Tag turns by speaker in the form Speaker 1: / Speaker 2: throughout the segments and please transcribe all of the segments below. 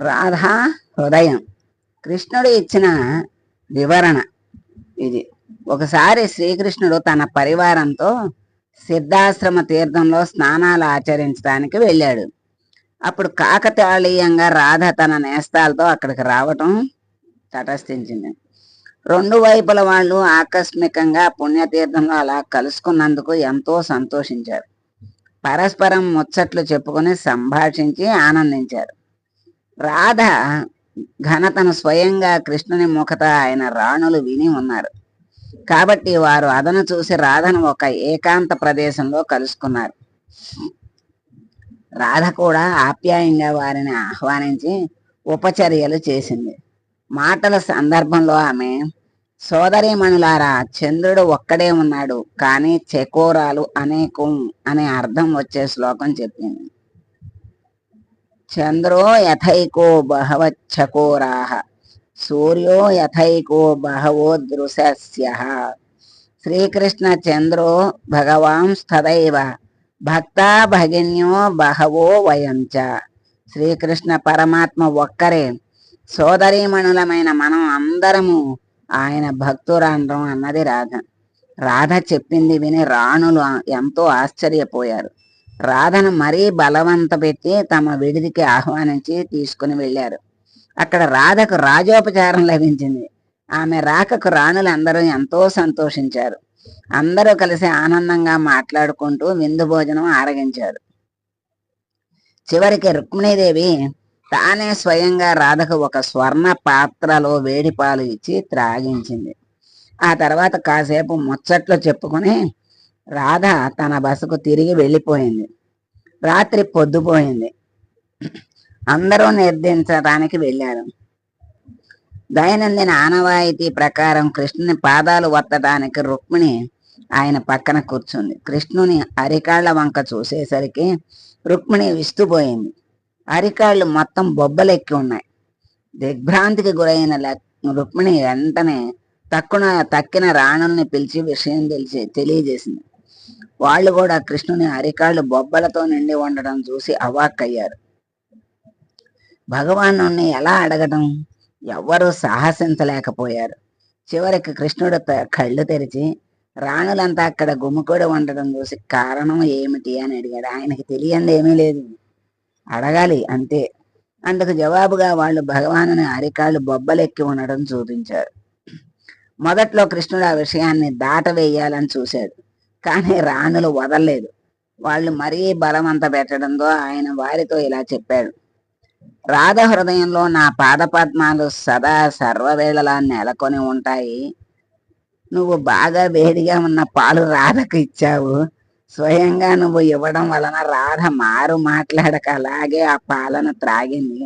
Speaker 1: రాధా హృదయం. కృష్ణుడు ఇచ్చిన వివరణ ఇది. ఒకసారి శ్రీకృష్ణుడు తన పరివారంతో సిద్ధాశ్రమ తీర్థంలో స్నానాలు ఆచరించడానికి వెళ్ళాడు. అప్పుడు కాకతాళీయంగా రాధ తన నేస్తాలతో అక్కడికి రావటం తటస్థించింది. రెండు వైపుల వాళ్ళు ఆకస్మికంగా పుణ్యతీర్థంలో అలా కలుసుకున్నందుకు ఎంతో సంతోషించారు. పరస్పరం ముచ్చట్లు చెప్పుకొని సంభాషించి ఆనందించారు. రాధ ఘనతను స్వయంగా కృష్ణుని ముఖత ఆయన రాణులు విని ఉన్నారు. కాబట్టి వారు అదను చూసి రాధను ఒక ఏకాంత ప్రదేశంలో కలుసుకున్నారు. రాధ కూడా ఆప్యాయంగా వారిని ఆహ్వానించి ఉపచర్యలు చేసింది. మాటల సందర్భంలో ఆమె సోదరీమణులారా చంద్రుడు ఒక్కడే ఉన్నాడు కానీ చకోరాలు అనేకం అనే అర్థం వచ్చే శ్లోకం చెప్పింది. చంద్రో యథైకో బహవచ్చకోరాహ సూర్యో యథైకో బహవో దృశస్య. శ్రీకృష్ణ చంద్రో భగవాంస్తదైవ భక్తా భగిన్యో బహవో వయంచ. శ్రీకృష్ణ పరమాత్మ ఒక్కరే సోదరీమణులమైన మనం అందరము ఆయన భక్తురాండ్రం అన్నది రాధ రాధ చెప్పింది విని రాణులు ఎంతో ఆశ్చర్యపోయారు. రాధను మరీ బలవంత పెట్టి తమ విడిదికి ఆహ్వానించి తీసుకుని వెళ్ళారు. అక్కడ రాధకు రాజోపచారం లభించింది. ఆమె రాకకు రాణులందరూ ఎంతో సంతోషించారు. అందరూ కలిసి ఆనందంగా మాట్లాడుకుంటూ విందు భోజనం ఆరగించారు. చివరికి రుక్మిణీదేవి తానే స్వయంగా రాధకు ఒక స్వర్ణ పాత్రలో వేడి పాలు ఇచ్చి త్రాగించింది. ఆ తర్వాత కాసేపు ముచ్చట్లు చెప్పుకుని రాధ తన బస్సుకు తిరిగి వెళ్ళిపోయింది. రాత్రి పొద్దుపోయింది. అందరూ నిర్దించడానికి వెళ్ళారు. దైనందిన ఆనవాయితీ ప్రకారం కృష్ణుని పాదాలు వత్తడానికి రుక్మిణి ఆయన పక్కన కూర్చుంది. కృష్ణుని అరికాళ్ళ వంక చూసేసరికి రుక్మిణి విస్తుపోయింది. అరికాళ్ళు మొత్తం బొబ్బలెక్కి ఉన్నాయి. దిగ్భ్రాంతికి గురైన లక్- రుక్మిణి వెంటనే తక్కున తక్కిన రాణుల్ని పిలిచి విషయం తెలిసి తెలియజేసింది. వాళ్ళు కూడా కృష్ణుని అరికాళ్ళు బొబ్బలతో నిండి ఉండడం చూసి అవాక్కయ్యారు. భగవాను ఎలా అడగడం ఎవ్వరూ సాహసించలేకపోయారు. చివరికి కృష్ణుడు కళ్ళు తెరిచి రాణులంతా అక్కడ గుమికూడి ఉండడం చూసి కారణం ఏమిటి అని అడిగాడు. ఆయనకి తెలియంది ఏమీ లేదు. అడగాలి అంతే. అందుకు జవాబుగా వాళ్ళు భగవానుని అరికాళ్ళు బొబ్బలెక్కి ఉండడం చూపించారు. మొదట్లో కృష్ణుడు ఆ విషయాన్ని దాటవేయాలని చూశాడు. కానీ రాణులు వదలలేదు. వాళ్ళు మరీ బలమంత పెట్టడంతో ఆయన వారితో ఇలా చెప్పాడు. రాధ హృదయంలో నా పాదపద్మాలు సదా సర్వవేళలా నెలకొని ఉంటాయి. నువ్వు బాగా వేడిగా ఉన్న పాలు రాధకు ఇచ్చావు. స్వయంగా నువ్వు ఇవ్వడం వలన రాధ మారు మాట్లాడక అలాగే ఆ పాలను త్రాగింది.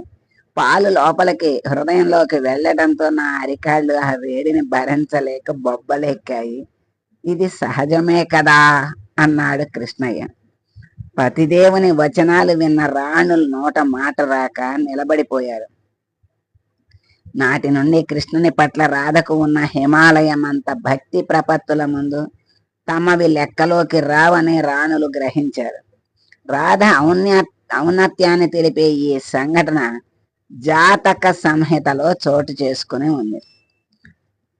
Speaker 1: పాలు లోపలికి హృదయంలోకి వెళ్ళడంతో నా అరికాళ్ళు ఆ వేడిని భరించలేక బొబ్బలెక్కాయి. ఇది సహజమే కదా అన్నాడు కృష్ణయ్య. పతిదేవుని వచనాలు విన్న రాణులు నోట మాట రాక నిలబడిపోయారు. నాటి నుండి కృష్ణుని పట్ల రాధకు ఉన్న హిమాలయం అంత భక్తి ప్రపత్తుల ముందు తమవి లెక్కలోకి రావని రాణులు గ్రహించారు. రాధ ఔన్య ఔన్నత్యాన్ని తెలిపే ఈ సంఘటన జాతక సంహితలో చోటు చేసుకుని ఉంది.